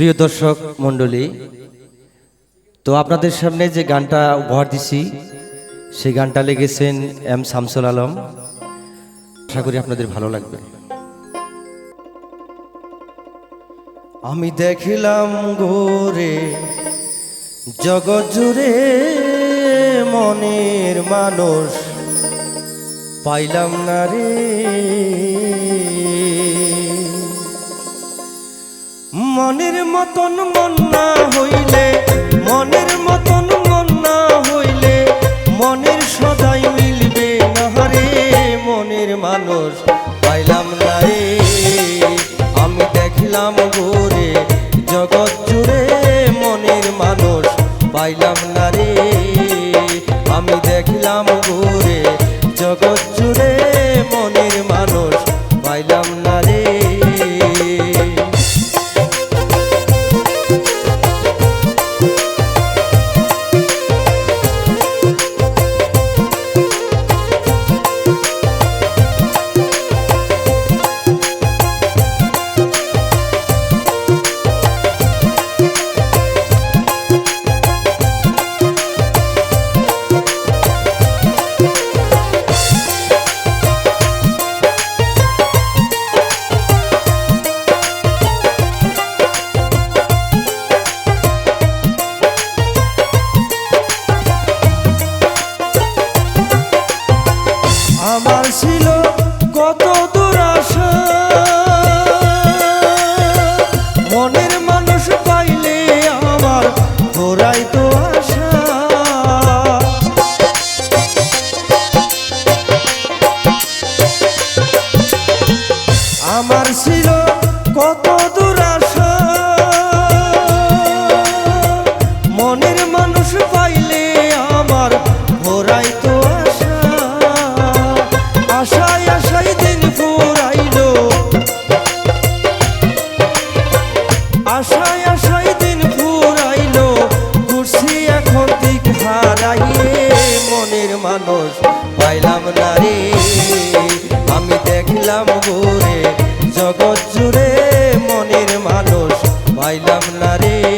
প্রিয় দর্শক মণ্ডলী, তো আপনাদের সামনে যে গানটা উপহার দিছি, সেই গানটা লেগেছেন এম শামসুল আলম। আশা করি আপনাদের ভালো লাগবে। আমি দেখিলাম গোরে জগৎ জুড়ে মনের মানুষ। পাইলাম না রে। মনের মতন মন না হইলে, মনের মতন মন না হইলে, মনের সদাই মিলবে না রে, মনের মানুষ পাইলাম না রে। আমি দেখলাম গোরে, জগৎ জুড়ে মনের মানুষ পাইলাম না রে। আমি দেখলাম গোরে, জগৎ মানুষ পাইলাম না আমি দেখলাম গোরে জগৎ জুড়ে মনের মানুষ পাইলাম না রে।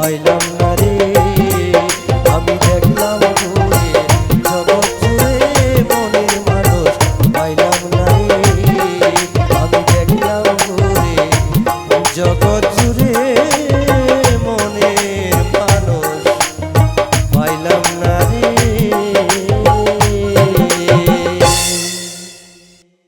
পাইলাম না রে। আমি দেখলাম ঘুরে জগৎ জুড়ে মনের মানুষ পাইলাম না রে। আমি দেখলাম ঘুরে জগৎ